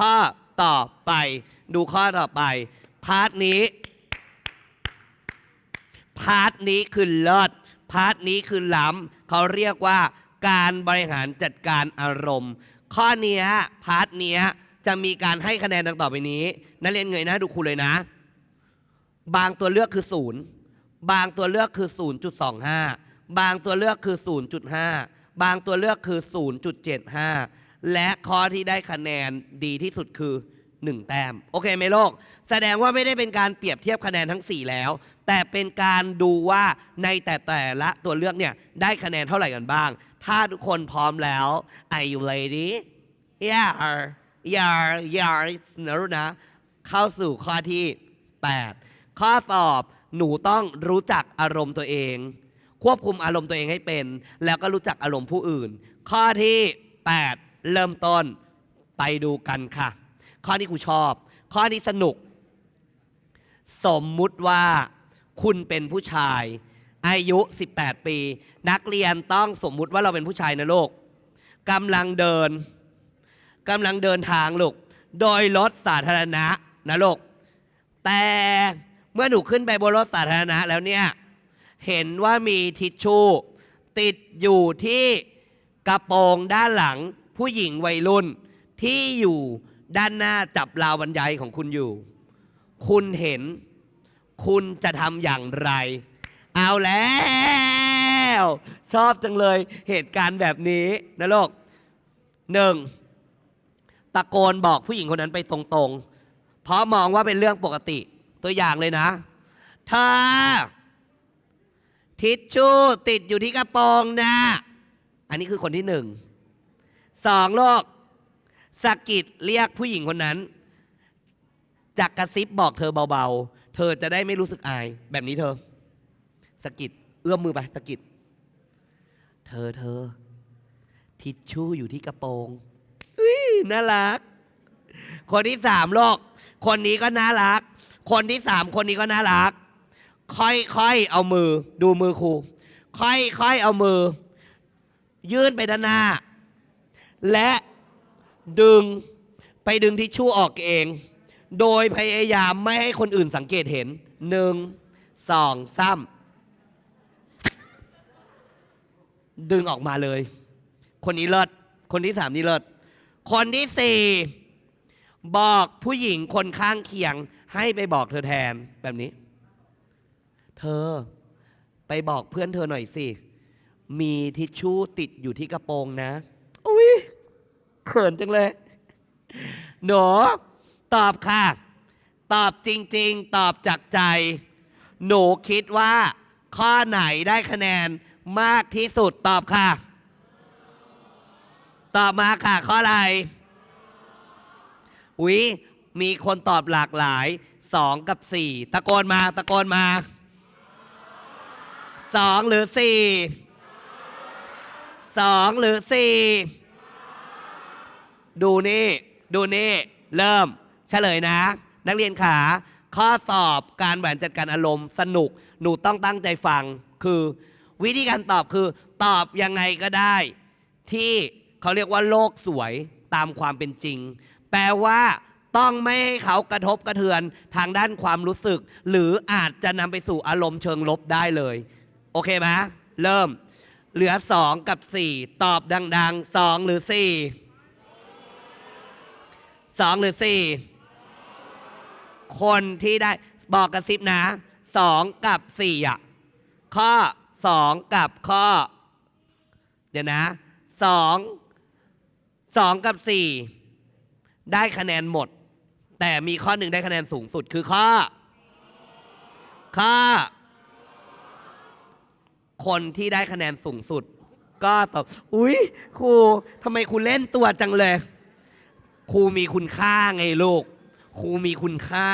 ข้อต่อไป ดูข้อต่อไป พาร์ทนี้ พาร์ทนี้คือเลิศพาร์ทนี้คือล้ำเขาเรียกว่าการบริหารจัดการอารมณ์ ข้อเนี้ยพาร์ทเนี้ยจะมีการให้คะแนนดังต่อไปนี้ นักเรียนเงยหน้าดูครูเลยนะ บางตัวเลือกคือศูนย์บางตัวเลือกคือ 0.25 บางตัวเลือกคือ 0.5 บางตัวเลือกคือ 0.75 และข้อที่ได้คะแนนดีที่สุดคือ 1 แต้ม โอเคไหมโลก แสดงว่าไม่ได้เป็นการเปรียบเทียบคะแนนทั้ง 4 แล้ว แต่เป็นการดูว่าในแต่แต่ละตัวเลือกเนี่ยได้คะแนนเท่าไหร่กันบ้าง ถ้าทุกคนพร้อมแล้ว Are you ready Yeah Yeah Yeah นะรู้นะ เข้าสู่ข้อที่ 8 ข้อสอบหนูต้องรู้จักอารมณ์ตัวเอง ควบคุมอารมณ์ตัวเองให้เป็น แล้วก็รู้จักอารมณ์ผู้อื่น ข้อที่ 8 เริ่มต้นไปดูกันค่ะ ข้อที่ครูชอบ ข้อนี้สนุก สมมุติว่าคุณเป็นผู้ชาย อายุ 18 ปี นักเรียนต้องสมมุติว่าเราเป็นผู้ชายนะลูกกำลังเดินกำลังเดินทางลูกโดยรถสาธารณะนะลูกแต่เมื่อหนูขึ้นไปบนรถสาธารณะแล้วเนี่ยเห็นว่ามีทิชชู่ติดอยู่ที่กระโปรงด้านหลัง ผู้หญิงวัยรุ่นที่อยู่ด้านหน้าจับราวบรรยายของคุณอยู่ คุณเห็น คุณจะทำอย่างไร เอาแล้ว ชอบจังเลยเหตุการณ์แบบนี้นะลูกหนึ่งตะโกนบอกผู้หญิงคนนั้นไปตรงๆ เพราะมองว่าเป็นเรื่องปกติตัวอย่างเลยนะเธอทิชชู่ติดอยู่ที่กระโปรงนะ อันนี้คือคนที่หนึ่ง สองโลกสะกิดเรียกผู้หญิงคนนั้นจากกระซิบบอกเธอเบาๆ เธอจะได้ไม่รู้สึกอาย แบบนี้เธอสะกิดเอื้อมมือไปสะกิดเธอเธอ ทิชชู่อยู่ที่กระโปรงอุ๊ยน่ารัก คนที่สามโลก คนนี้ก็น่ารัก คนที่สามคนนี้ก็น่ารัก ค่อยๆเอามือ ดูมือครูค่อยๆเอามือ ยื่นไปด้านหน้า และดึงไปดึงทิชชู่ออกเอง โดยพยายามไม่ให้คนอื่นสังเกตเห็นหนึ่งสองสามดึงออกมาเลย คนนี้เลิศคนที่สามนี่เลิศคนที่สี่บอกผู้หญิงคนข้างเคียง ให้ไปบอกเธอแทนแบบนี้ เธอไปบอกเพื่อนเธอหน่อยสิ มีทิชชู่ติดอยู่ที่กระโปรงนะ เขินจังเลย หนูตอบค่ะ ตอบจริง ๆ ตอบจากใจ หนูคิดว่า ข้อไหนได้คะแนนมากที่สุดตอบค่ะ ตอบมาค่ะ ข้ออะไรอุ๊ยมีคนตอบหลากหลายสองกับสี่ตะโกนมาตะโกนมาสองหรือสี่สองหรือสี่ ดูนี่ ดูนี่ เริ่มเฉลยนะ นักเรียนขา ข้อสอบการบริหารจัดการอารมณ์สนุก หนูต้องตั้งใจฟัง คือ วิธีการตอบคือ ตอบยังไงก็ได้ ที่เขาเรียกว่าโลกสวยตามความเป็นจริง แปลว่าต้องไม่ให้เขากระทบกระเทือนทางด้านความรู้สึก หรืออาจจะนำไปสู่อารมณ์เชิงลบได้เลย โอเคไหมเริ่ม เหลือ2กับ4ตอบดังๆ2หรือสี่ 4 2หรือ4คนที่ได้บอกกระซิบนะ2กับ4อะข้อ2กับข้อ เดี๋ยวนะ2 2กับ4ได้คะแนนหมด แต่มีข้อหนึ่งได้คะแนนสูงสุดคือข้อ ข้อ คนที่ได้คะแนนสูงสุด ก็ตอบอุ๊ยครูทำไมครูเล่นตัวจังเลย ครูมีคุณค่าไงลูก ครูมีคุณค่า